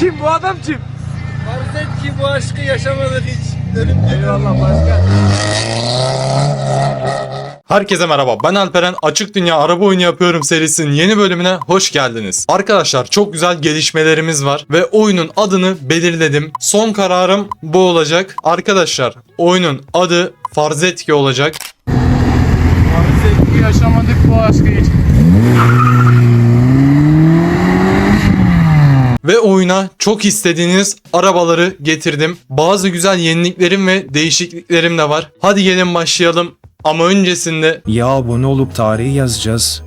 kim bu adam kim? Farz et ki bu aşkı yaşamadık hiç. Ölüm Eyvallah başkan. Herkese merhaba ben Alperen Açık Dünya Araba Oyunu Yapıyorum serisinin yeni bölümüne hoş geldiniz. Arkadaşlar çok güzel gelişmelerimiz var ve oyunun adını belirledim. Son kararım bu olacak. Arkadaşlar oyunun adı Farzetki olacak. Et ki yaşamadık bu aşkı hiç. Ve oyuna çok istediğiniz arabaları getirdim. Bazı güzel yeniliklerim ve değişikliklerim de var. Hadi gelin başlayalım. Ama öncesinde Ya abone olup tarihi yazacağız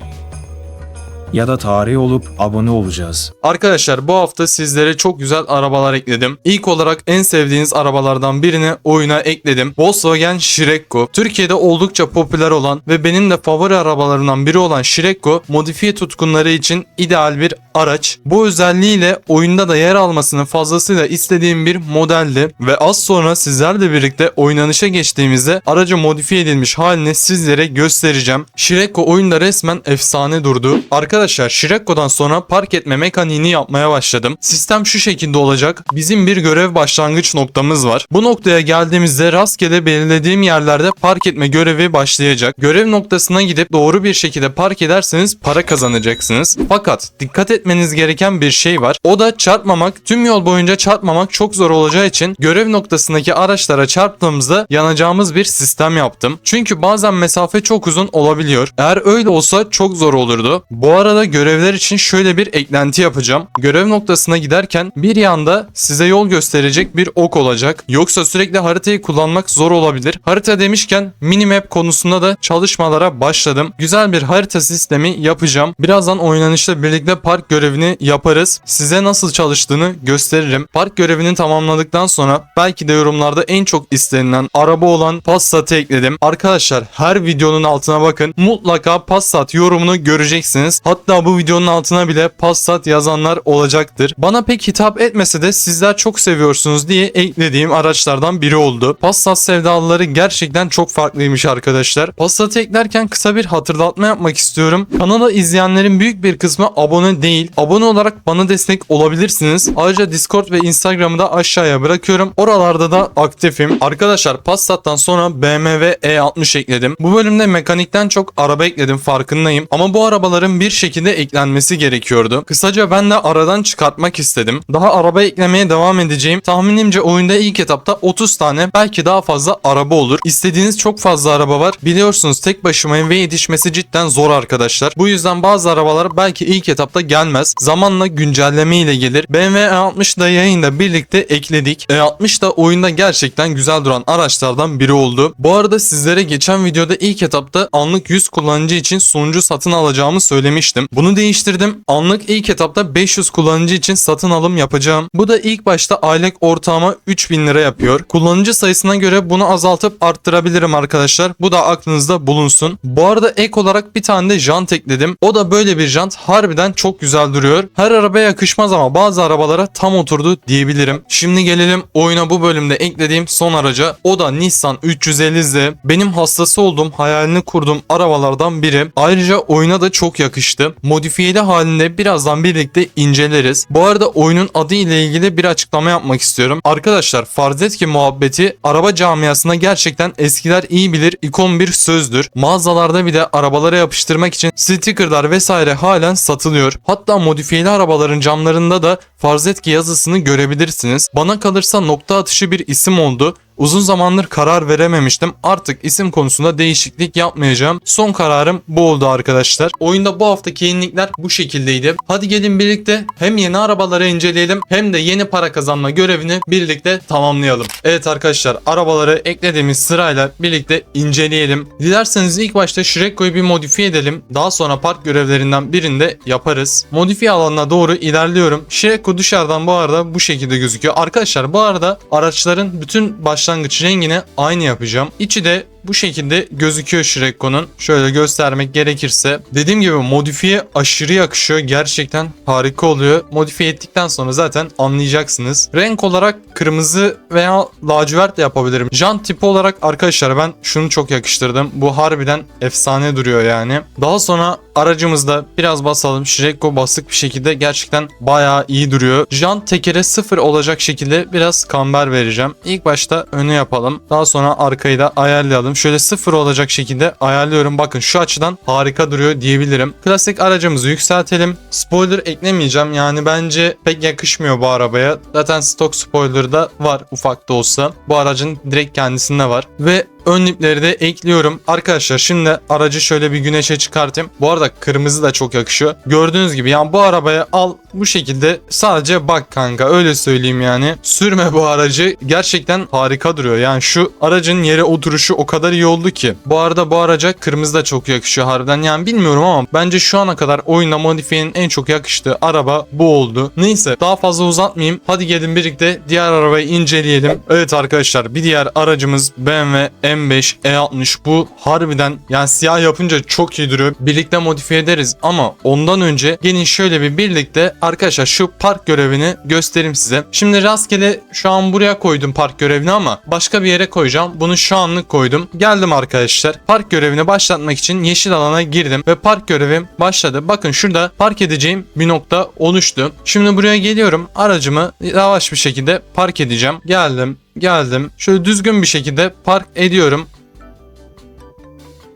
ya da tarih olup abone olacağız. Arkadaşlar bu hafta sizlere çok güzel arabalar ekledim. İlk olarak en sevdiğiniz arabalardan birini oyuna ekledim. Volkswagen Scirocco. Türkiye'de oldukça popüler olan ve benim de favori arabalarımdan biri olan Scirocco modifiye tutkunları için ideal bir araç. Bu özelliğiyle oyunda da yer almasını fazlasıyla istediğim bir modeldi ve az sonra sizlerle birlikte oynanışa geçtiğimizde aracı modifiye edilmiş halini sizlere göstereceğim. Scirocco oyunda resmen efsane durdu. Arkadaşlar Scirocco'dan sonra park etme mekaniğini yapmaya başladım. Sistem şu şekilde olacak. Bizim bir görev başlangıç noktamız var. Bu noktaya geldiğimizde rastgele belirlediğim yerlerde park etme görevi başlayacak. Görev noktasına gidip doğru bir şekilde park ederseniz para kazanacaksınız. Fakat dikkat etmeniz gereken bir şey var. O da çarpmamak. Tüm yol boyunca çarpmamak çok zor olacağı için görev noktasındaki araçlara çarptığımızda yanacağımız bir sistem yaptım. Çünkü bazen mesafe çok uzun olabiliyor. Eğer öyle olsa çok zor olurdu. Bu arada görevler için şöyle bir eklenti yapacağım. Görev noktasına giderken bir yanda size yol gösterecek bir ok olacak. Yoksa sürekli haritayı kullanmak zor olabilir. Harita demişken minimap konusunda da çalışmalara başladım. Güzel bir harita sistemi yapacağım. Birazdan oynanışla birlikte park görevini yaparız. Size nasıl çalıştığını gösteririm. Park görevini tamamladıktan sonra belki de yorumlarda en çok istenilen araba olan Passat'ı ekledim. Arkadaşlar her videonun altına bakın. Mutlaka Passat yorumunu göreceksiniz. Hatta bu videonun altına bile Passat yazanlar olacaktır. Bana pek hitap etmese de sizler çok seviyorsunuz diye eklediğim araçlardan biri oldu. Passat sevdalıları gerçekten çok farklıymış arkadaşlar. Passat'ı eklerken kısa bir hatırlatma yapmak istiyorum. Kanala izleyenlerin büyük bir kısmı abone değil. Abone olarak bana destek olabilirsiniz. Ayrıca Discord ve Instagram'ı da aşağıya bırakıyorum. Oralarda da aktifim. Arkadaşlar Passat'tan sonra BMW E60 ekledim. Bu bölümde mekanikten çok araba ekledim farkındayım. Ama bu arabaların bir şekilde eklenmesi gerekiyordu. Kısaca ben de aradan çıkartmak istedim. Daha araba eklemeye devam edeceğim. Tahminimce oyunda ilk etapta 30 tane belki daha fazla araba olur. İstediğiniz çok fazla araba var. Biliyorsunuz tek başımayım ve yetişmesi cidden zor arkadaşlar. Bu yüzden bazı arabalar belki ilk etapta gelmez. Zamanla güncelleme ile gelir. BMW E60 da yayında birlikte ekledik. E60 da oyunda gerçekten güzel duran araçlardan biri oldu. Bu arada sizlere geçen videoda ilk etapta anlık 100 kullanıcı için sunucu satın alacağımı söylemiştim. Bunu değiştirdim. Anlık ilk etapta 500 kullanıcı için satın alım yapacağım. Bu da ilk başta aylık ortalama 3000 lira yapıyor. Kullanıcı sayısına göre bunu azaltıp arttırabilirim arkadaşlar. Bu da aklınızda bulunsun. Bu arada ek olarak bir tane de jant ekledim. O da böyle bir jant harbiden çok güzel duruyor. Her arabaya yakışmaz ama bazı arabalara tam oturdu diyebilirim. Şimdi gelelim oyuna bu bölümde eklediğim son araca. O da Nissan 350Z. Benim hastası olduğum, hayalini kurduğum arabalardan biri. Ayrıca oyuna da çok yakıştı. Modifiyeli halinde birazdan birlikte inceleriz. Bu arada oyunun adı ile ilgili bir açıklama yapmak istiyorum. Arkadaşlar farz et ki muhabbeti araba camiasında gerçekten eskiler iyi bilir ikon bir sözdür. Mağazalarda bir de arabalara yapıştırmak için stickerlar vesaire halen satılıyor. Hatta modifiyeli arabaların camlarında da farz et ki yazısını görebilirsiniz. Bana kalırsa nokta atışı bir isim oldu. Uzun zamandır karar verememiştim. Artık isim konusunda değişiklik yapmayacağım. Son kararım bu oldu arkadaşlar. Oyunda bu haftaki yenilikler bu şekildeydi. Hadi gelin birlikte hem yeni arabaları inceleyelim hem de yeni para kazanma görevini birlikte tamamlayalım. Evet arkadaşlar arabaları eklediğimiz sırayla birlikte inceleyelim. Dilerseniz ilk başta Shrekko'yu bir modifiye edelim. Daha sonra park görevlerinden birinde yaparız. Modifiye alanına doğru ilerliyorum. Shrekko dışarıdan bu arada bu şekilde gözüküyor. Arkadaşlar bu arada araçların bütün başlangıç rengini aynı yapacağım. İçi de bu şekilde gözüküyor Shrekko'nun. Şöyle göstermek gerekirse. Dediğim gibi modifiye aşırı yakışıyor. Gerçekten harika oluyor. Modifiye ettikten sonra zaten anlayacaksınız. Renk olarak kırmızı veya lacivert de yapabilirim. Jant tipi olarak arkadaşlar ben şunu çok yakıştırdım. Bu harbiden efsane duruyor yani. Daha sonra aracımızda biraz basalım. Shrekko basık bir şekilde gerçekten bayağı iyi duruyor. Jant tekere sıfır olacak şekilde biraz kamber vereceğim. İlk başta önü yapalım. Daha sonra arkayı da ayarlayalım. Şöyle sıfır olacak şekilde ayarlıyorum. Bakın şu açıdan harika duruyor diyebilirim. Klasik aracımızı yükseltelim. Spoiler eklemeyeceğim. Yani bence pek yakışmıyor bu arabaya. Zaten stok spoiler da var ufak da olsa. Bu aracın direkt kendisinde var. Ve ön lipleri de ekliyorum. Arkadaşlar şimdi aracı şöyle bir güneşe çıkartayım. Bu arada kırmızı da çok yakışıyor. Gördüğünüz gibi yani bu arabaya al bu şekilde sadece bak kanka öyle söyleyeyim yani. Sürme bu aracı gerçekten harika duruyor. Yani şu aracın yere oturuşu o kadar iyi oldu ki. Bu arada bu araca kırmızı da çok yakışıyor harbiden. Yani bilmiyorum ama bence şu ana kadar oyuna modifiyenin en çok yakıştığı araba bu oldu. Neyse daha fazla uzatmayayım. Hadi gelin birlikte diğer arabayı inceleyelim. Evet arkadaşlar bir diğer aracımız BMW M5 E60. Bu harbiden yani siyah yapınca çok iyi duruyor. Birlikte modifiye ederiz ama ondan önce gelin şöyle bir birlikte arkadaşlar şu park görevini göstereyim size. Şimdi rastgele şu an buraya koydum park görevini ama başka bir yere koyacağım. Bunu şu anlık koydum. Geldim arkadaşlar. Park görevini başlatmak için yeşil alana girdim ve park görevim başladı. Bakın şurada park edeceğim bir nokta oluştu. Şimdi buraya geliyorum. Aracımı yavaş bir şekilde park edeceğim. Geldim geldim. Şöyle düzgün bir şekilde park ediyorum.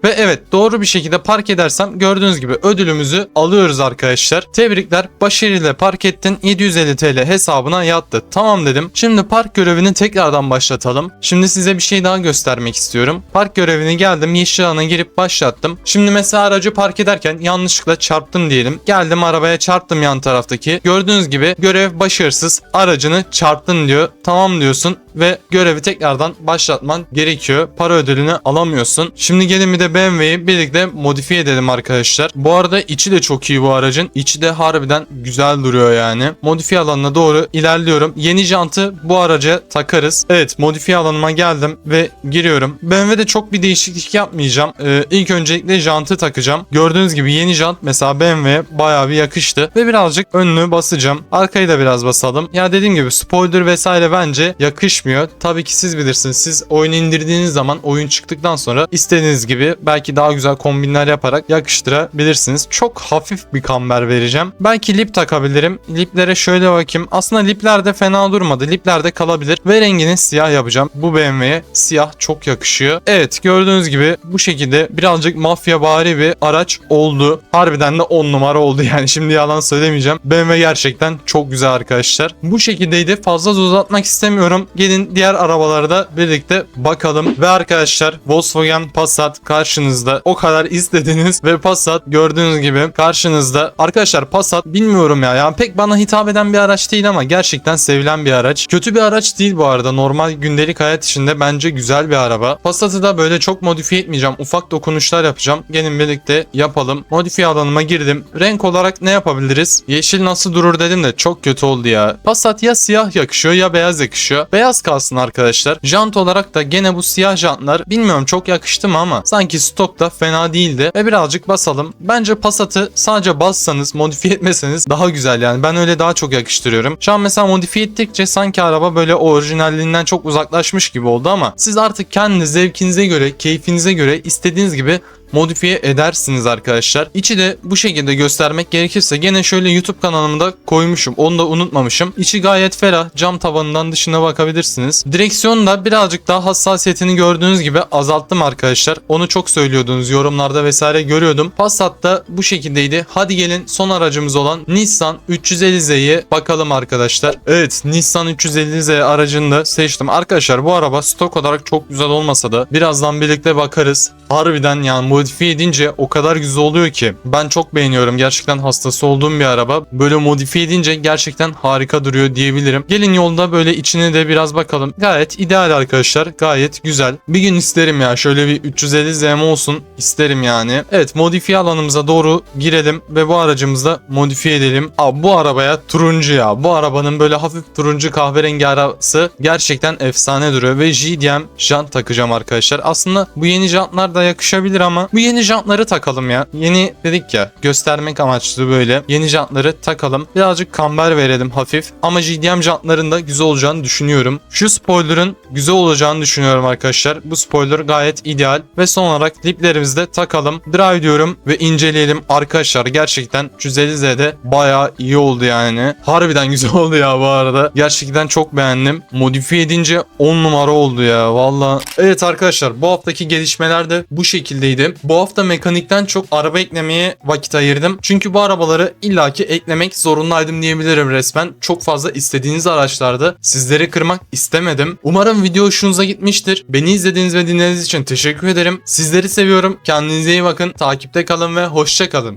Ve evet doğru bir şekilde park edersem gördüğünüz gibi ödülümüzü alıyoruz arkadaşlar. Tebrikler başarıyla park ettin 750 TL hesabına yattı. Tamam dedim. Şimdi park görevini tekrardan başlatalım. Şimdi size bir şey daha göstermek istiyorum. Park görevini geldim yeşil alana girip başlattım. Şimdi mesela aracı park ederken yanlışlıkla çarptım diyelim. Geldim arabaya çarptım yan taraftaki. Gördüğünüz gibi görev başarısız aracını çarptın diyor. Tamam diyorsun ve görevi tekrardan başlatman gerekiyor. Para ödülünü alamıyorsun. Şimdi gelin bir de BMW'yi birlikte modifiye edelim arkadaşlar. Bu arada içi de çok iyi bu aracın. İçi de harbiden güzel duruyor yani. Modifiye alanına doğru ilerliyorum. Yeni jantı bu araca takarız. Evet modifiye alanıma geldim ve giriyorum. BMW'de çok bir değişiklik yapmayacağım. Ee, ilk öncelikle jantı takacağım. Gördüğünüz gibi yeni jant mesela BMW'ye bayağı bir yakıştı. Ve birazcık önünü basacağım. Arkayı da biraz basalım. Ya dediğim gibi spoiler vesaire bence yakışmıyor. Tabii ki siz bilirsiniz. Siz oyunu indirdiğiniz zaman oyun çıktıktan sonra istediğiniz gibi belki daha güzel kombinler yaparak yakıştırabilirsiniz. Çok hafif bir kamber vereceğim. Belki lip takabilirim. Liplere şöyle bakayım. Aslında lipler de fena durmadı. Lipler de kalabilir. Ve rengini siyah yapacağım. Bu BMW'ye siyah çok yakışıyor. Evet gördüğünüz gibi bu şekilde birazcık mafya bari bir araç oldu. Harbiden de 10 numara oldu yani. Şimdi yalan söylemeyeceğim. BMW gerçekten çok güzel arkadaşlar. Bu şekildeydi. Fazla uzatmak istemiyorum. Gelin diğer arabalarda birlikte bakalım. Ve arkadaşlar Volkswagen Passat karşınızda. O kadar istediniz ve Passat gördüğünüz gibi karşınızda. Arkadaşlar Passat bilmiyorum ya. Yani pek bana hitap eden bir araç değil ama gerçekten sevilen bir araç. Kötü bir araç değil bu arada. Normal gündelik hayat içinde bence güzel bir araba. Passat'ı da böyle çok modifiye etmeyeceğim. Ufak dokunuşlar yapacağım. Gelin birlikte yapalım. Modifiye alanıma girdim. Renk olarak ne yapabiliriz? Yeşil nasıl durur dedim de çok kötü oldu ya. Passat ya siyah yakışıyor ya beyaz yakışıyor. Beyaz kalsın arkadaşlar. Jant olarak da gene bu siyah jantlar bilmiyorum çok yakıştı mı ama sanki stokta fena değildi. Ve birazcık basalım. Bence Passat'ı sadece bassanız modifiye etmeseniz daha güzel yani. Ben öyle daha çok yakıştırıyorum. Şu an mesela modifiye ettikçe sanki araba böyle orijinalliğinden çok uzaklaşmış gibi oldu ama siz artık kendi zevkinize göre, keyfinize göre istediğiniz gibi modifiye edersiniz arkadaşlar. İçi de bu şekilde göstermek gerekirse gene şöyle YouTube kanalımda koymuşum. Onu da unutmamışım. İçi gayet ferah. Cam tavanından dışına bakabilirsiniz. Direksiyon da birazcık daha hassasiyetini gördüğünüz gibi azalttım arkadaşlar. Onu çok söylüyordunuz. Yorumlarda vesaire görüyordum. Passat da bu şekildeydi. Hadi gelin son aracımız olan Nissan 350Z'ye bakalım arkadaşlar. Evet Nissan 350Z aracını da seçtim. Arkadaşlar bu araba stok olarak çok güzel olmasa da birazdan birlikte bakarız. Harbiden yani modifiye edince o kadar güzel oluyor ki. Ben çok beğeniyorum. Gerçekten hastası olduğum bir araba. Böyle modifiye edince gerçekten harika duruyor diyebilirim. Gelin yolda böyle içine de biraz bakalım. Gayet ideal arkadaşlar. Gayet güzel. Bir gün isterim ya. Şöyle bir 350 ZM olsun isterim yani. Evet modifiye alanımıza doğru girelim ve bu aracımızı da modifiye edelim. Abi bu arabaya turuncu ya. Bu arabanın böyle hafif turuncu kahverengi arası gerçekten efsane duruyor ve JDM jant takacağım arkadaşlar. Aslında bu yeni jantlar da yakışabilir ama bu yeni jantları takalım ya. Yeni dedik ya göstermek amaçlı böyle yeni jantları takalım. Birazcık kamber verelim hafif ama JDM jantların da güzel olacağını düşünüyorum. Şu spoiler'ın güzel olacağını düşünüyorum arkadaşlar. Bu spoiler gayet ideal ve son olarak liplerimizi de takalım. Drive diyorum ve inceleyelim. Arkadaşlar gerçekten 350Z'de bayağı iyi oldu yani. Harbiden güzel oldu ya bu arada. Gerçekten çok beğendim. Modifiye edince 10 numara oldu ya valla. Evet arkadaşlar bu haftaki gelişmeler de bu şekildeydi. Bu hafta mekanikten çok araba eklemeye vakit ayırdım. Çünkü bu arabaları illaki eklemek zorundaydım diyebilirim resmen. Çok fazla istediğiniz araçlarda sizleri kırmak istemedim. Umarım video hoşunuza gitmiştir. Beni izlediğiniz ve dinlediğiniz için teşekkür ederim. Sizleri seviyorum. Kendinize iyi bakın. Takipte kalın ve hoşça kalın.